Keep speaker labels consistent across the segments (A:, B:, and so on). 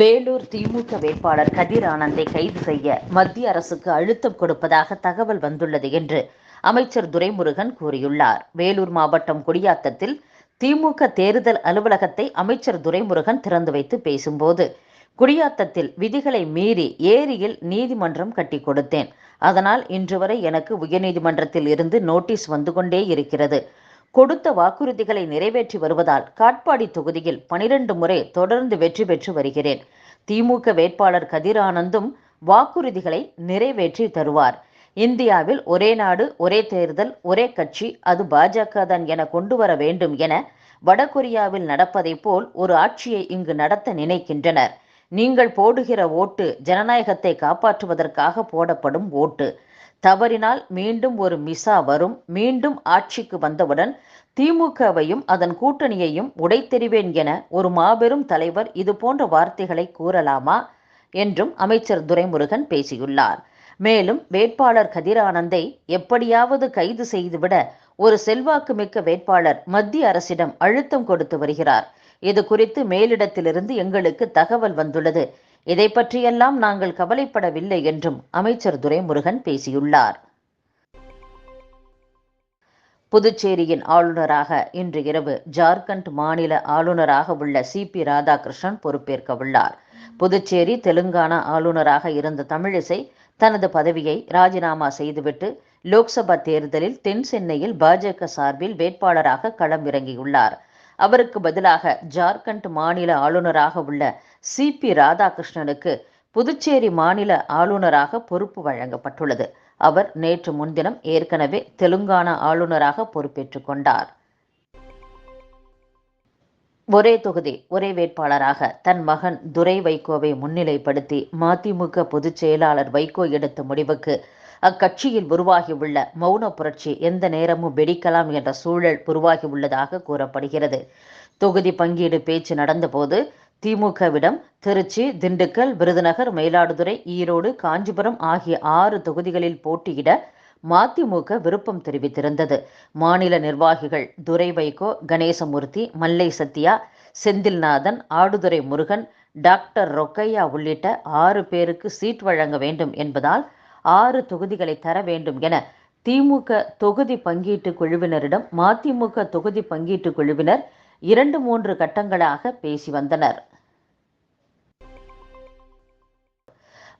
A: வேலூர் திமுக வேட்பாளர் கதிர் ஆனந்தை கைது செய்ய மத்திய அரசுக்கு அழுத்தம் கொடுப்பதாக தகவல் வந்துள்ளது என்று அமைச்சர் துரைமுருகன் கூறியுள்ளார். வேலூர் மாவட்டம் குடியாத்தத்தில் திமுக தேர்தல் அலுவலகத்தை அமைச்சர் துரைமுருகன் திறந்து வைத்து பேசும்போது குடியாத்தத்தில் விதிகளை மீறி ஏரியில் நீதிமன்றம் கட்டி கொடுத்தேன். அதனால் இன்று வரை எனக்கு உயர்நீதிமன்றத்தில் இருந்து நோட்டீஸ் வந்து கொண்டே இருக்கிறது. கொடுத்த வாக்குறுதிகளை நிறைவேற்றி வருவதால் காட்பாடி தொகுதியில் பனிரெண்டு முறை தொடர்ந்து வெற்றி பெற்று வருகிறேன். திமுக வேட்பாளர் கதிர் ஆனந்தும் வாக்குறுதிகளை நிறைவேற்றி தருவார். இந்தியாவில் ஒரே நாடு ஒரே தேர்தல் ஒரே கட்சி அது பாஜக தான் என கொண்டு வர வேண்டும் என வடகொரியாவில் நடப்பதைப் போல் ஒரு ஆட்சியை இங்கு நடத்த நினைக்கின்றனர். நீங்கள் போடுகிற ஓட்டு ஜனநாயகத்தை காப்பாற்றுவதற்காக போடப்படும் ஓட்டு. தவறினால் மீண்டும் ஒரு மிசா வரும். மீண்டும் ஆட்சிக்கு வந்தவுடன் திமுகவையும் அதன் கூட்டணியையும் உடைத்தெறிவேன் என ஒரு மாபெரும் தலைவர் இது போன்ற வார்த்தைகளை கூறலாமா? என்றும் அமைச்சர் துரைமுருகன் பேசியுள்ளார். மேலும் வேட்பாளர் கதிரானந்தை எப்படியாவது கைது செய்துவிட ஒரு செல்வாக்கு மிக்க வேட்பாளர் மத்திய அரசிடம் அழுத்தம் கொடுத்து வருகிறார். இது குறித்து மேலிடத்திலிருந்து எங்களுக்கு தகவல் வந்துள்ளது. இதை பற்றியெல்லாம் நாங்கள் கவலைப்படவில்லை என்றும் அமைச்சர் துரைமுருகன் பேசியுள்ளார். புதுச்சேரியின் ஆளுநராக இன்று இரவு ஜார்க்கண்ட் மாநில ஆளுநராக உள்ள சி. பி. ராதாகிருஷ்ணன் பொறுப்பேற்க உள்ளார் புதுச்சேரி தெலுங்கானா ஆளுநராக இருந்த தமிழிசை தனது பதவியை ராஜினாமா செய்துவிட்டு லோக்சபா தேர்தலில் தென் சென்னையில் பாஜக சார்பில் வேட்பாளராக களம் இறங்கியுள்ளார் அவருக்கு பதிலாக ஜார்க்கண்ட் மாநில ஆளுநராக உள்ள சி. பி. ராதாகிருஷ்ணனுக்கு புதுச்சேரி மாநில ஆளுநராக பொறுப்பு வழங்கப்பட்டுள்ளது. அவர் நேற்று முன்தினம் ஏற்கனவே தெலுங்கானா ஆளுநராக பொறுப்பேற்றுக் கொண்டார். ஒரே தொகுதி ஒரே வேட்பாளராக தன் மகன் துரை வைகோவை முன்னிலைப்படுத்தி மதிமுக பொதுச் செயலாளர் வைகோ எடுத்த முடிவுக்கு அக்கட்சியில் உருவாகியுள்ள மௌன புரட்சி எந்த நேரமும் வெடிக்கலாம் என்ற சூழல் உருவாகியுள்ளதாக கூறப்படுகிறது. தொகுதி பங்கீடு பேச்சு நடந்தபோது திமுகவிடம் திருச்சி திண்டுக்கல் விருதுநகர் மயிலாடுதுறை ஈரோடு காஞ்சிபுரம் ஆகிய ஆறு தொகுதிகளில் போட்டியிட மதிமுக விருப்பம் தெரிவித்திருந்தது. மாநில நிர்வாகிகள் துரை வைகோ கணேசமூர்த்தி மல்லை சத்யா செந்தில்நாதன் ஆடுதுறை முருகன் டாக்டர் ரொக்கையா உள்ளிட்ட ஆறு பேருக்கு சீட் வழங்க வேண்டும் என்பதால் ஆறு தொகுதிகளை தர வேண்டும் என திமுக தொகுதி பங்கீட்டு குழுவினரிடம் மதிமுக தொகுதி பங்கீட்டு குழுவினர் இரண்டு மூன்று கட்டங்களாக பேசி வந்தனர்.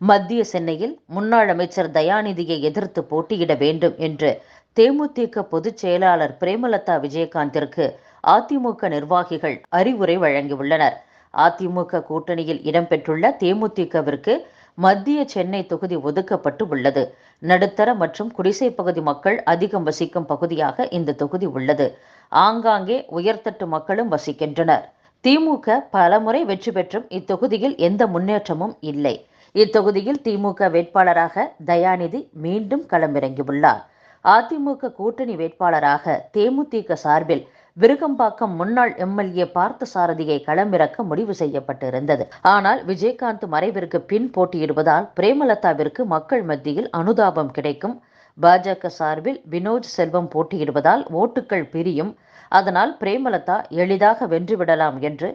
A: மத்திய சென்னையில் முன்னாள் அமைச்சர் தயாநிதியை எதிர்த்து போட்டியிட வேண்டும் என்று தேமுதிக பொதுச் செயலாளர் பிரேமலதா விஜயகாந்திற்கு அதிமுக நிர்வாகிகள் அறிவுரை வழங்கியுள்ளனர். அதிமுக கூட்டணியில் இடம்பெற்றுள்ள தேமுதிகவிற்கு மத்திய சென்னை தொகுதி ஒதுக்கப்பட்டு உள்ளது. நடுத்தர மற்றும் குடிசை பகுதி மக்கள் அதிகம் வசிக்கும் பகுதியாக இந்த தொகுதி உள்ளது. ஆங்காங்கே உயர்தட்டு மக்களும் வசிக்கின்றனர். திமுக பலமுறை வெற்றி பெற்றும் இத்தொகுதியில் எந்த முன்னேற்றமும் இல்லை. இத்தொகுதியில் திமுக வேட்பாளராக தயாநிதி மீண்டும் களமிறங்கியுள்ளார். அதிமுக கூட்டணி வேட்பாளராக தேமுதிக சார்பில் விருகம்பாக்கம் முன்னாள் எம்எல்ஏ பார்த்தசாரதியை களமிறக்க முடிவு செய்யப்பட்டிருந்தது. ஆனால் விஜயகாந்த் மறைவிற்கு பின் போட்டியிடுவதால் பிரேமலதாவிற்கு மக்கள் மத்தியில் அனுதாபம் கிடைக்கும். பாஜக சார்பில் வினோஜ் செல்வம் போட்டியிடுவதால் ஓட்டுகள் பிரியும். அதனால் பிரேமலதா எளிதாக வென்றுவிடலாம் என்று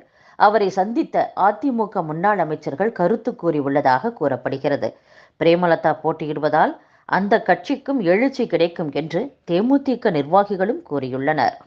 A: அவரை சந்தித்த அதிமுக முன்னாள் அமைச்சர்கள் கருத்து கூறியுள்ளதாக கூறப்படுகிறது. பிரேமலதா போட்டியிடுவதால் அந்த கட்சிக்கும் எழுச்சி கிடைக்கும் என்று தேமுதிக நிர்வாகிகளும் கூறியுள்ளனர்.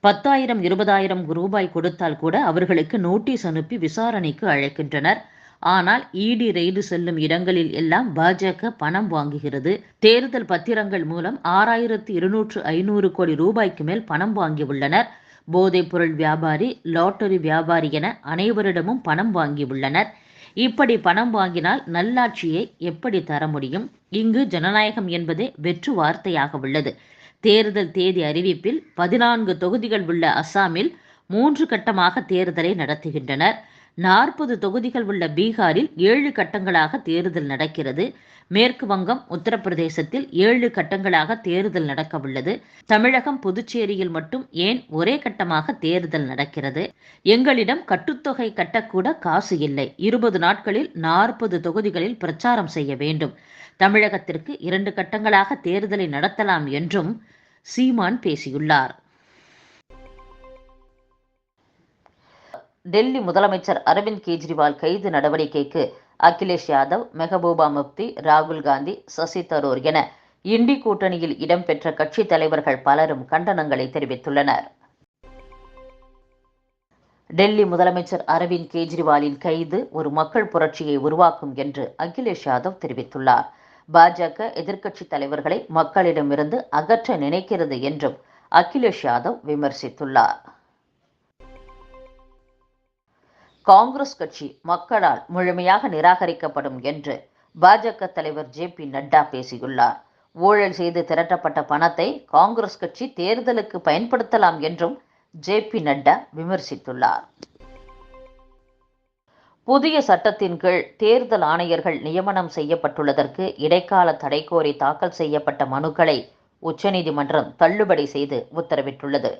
A: பத்தாயிரம் இருபதாயிரம் ரூபாய் கொடுத்தால் கூட அவர்களுக்கு நோட்டீஸ் அனுப்பி விசாரணைக்கு அழைக்கின்றனர். ஆனால் இடி ரெய்டு செல்லும் இடங்களில் எல்லாம் பாஜக பணம் வாங்குகிறது. தேர்தல் பத்திரங்கள் மூலம் ஆறாயிரத்தி இருநூற்று ஐநூறு கோடி ரூபாய்க்கு மேல் பணம் வாங்கியுள்ளனர். போதைப்பொருள் வியாபாரி லாட்டரி வியாபாரி என அனைவரிடமும் பணம் வாங்கியுள்ளனர் இப்படி பணம் வாங்கினால் நல்லாட்சியை எப்படி தர முடியும்? இங்கு ஜனநாயகம் என்பதே வெற்று வார்த்தையாக உள்ளது. தேர்தல் தேதி அறிவிப்பில் பதினான்கு தொகுதிகள் உள்ள அஸ்ஸாமில் மூன்று கட்டமாக தேர்தலை நடத்துகின்றனர். நாற்பது தொகுதிகள் உள்ள பீகாரில் ஏழு கட்டங்களாக தேர்தல் நடக்கிறது. மேற்கு வங்கம் உத்தரப்பிரதேசத்தில் ஏழு கட்டங்களாக தேர்தல் நடக்க உள்ளது தமிழகம் புதுச்சேரியில் மட்டும் ஏன் ஒரே கட்டமாக தேர்தல் நடக்கிறது? எங்களிடம் கட்டுத்தொகை கட்டக்கூட காசு இல்லை. இருபது நாட்களில் நாற்பது தொகுதிகளில் பிரச்சாரம் செய்ய வேண்டும். தமிழகத்திற்கு இரண்டு கட்டங்களாக தேர்தலை நடத்தலாம் என்றும் சீமான் பேசியுள்ளார். டெல்லி முதலமைச்சர் அரவிந்த் கெஜ்ரிவால் கைது நடவடிக்கைக்கு அகிலேஷ் யாதவ் மெஹபூபா முப்தி ராகுல் காந்தி சசி தரூர் என இண்டி கூட்டணியில் இடம்பெற்ற கட்சித் தலைவர்கள் பலரும் கண்டனங்களை தெரிவித்துள்ளனர். டெல்லி முதலமைச்சர் அரவிந்த் கெஜ்ரிவாலின் கைது ஒரு மக்கள் புரட்சியை உருவாக்கும் என்று அகிலேஷ் யாதவ் தெரிவித்துள்ளார். பாஜக எதிர்க்கட்சித் தலைவர்களை மக்களிடமிருந்து அகற்ற நினைக்கிறது என்றும் அகிலேஷ் யாதவ் விமர்சித்துள்ளார். காங்கிரஸ் கட்சி மக்களால் முழுமையாக நிராகரிக்கப்படும் என்று பாஜக தலைவர் ஜே பி நட்டா பேசியுள்ளார். ஊழல் செய்து திரட்டப்பட்ட பணத்தை காங்கிரஸ் கட்சி தேர்தலுக்கு பயன்படுத்தலாம் என்றும் ஜே பி நட்டா விமர்சித்துள்ளார். புதிய சட்டத்தின் கீழ் தேர்தல் ஆணையர்கள் நியமனம் செய்யப்பட்டுள்ளதற்கு இடைக்கால தடை கோரி தாக்கல் செய்யப்பட்ட மனுக்களை உச்சநீதிமன்றம் தள்ளுபடி செய்து உத்தரவிட்டுள்ளது.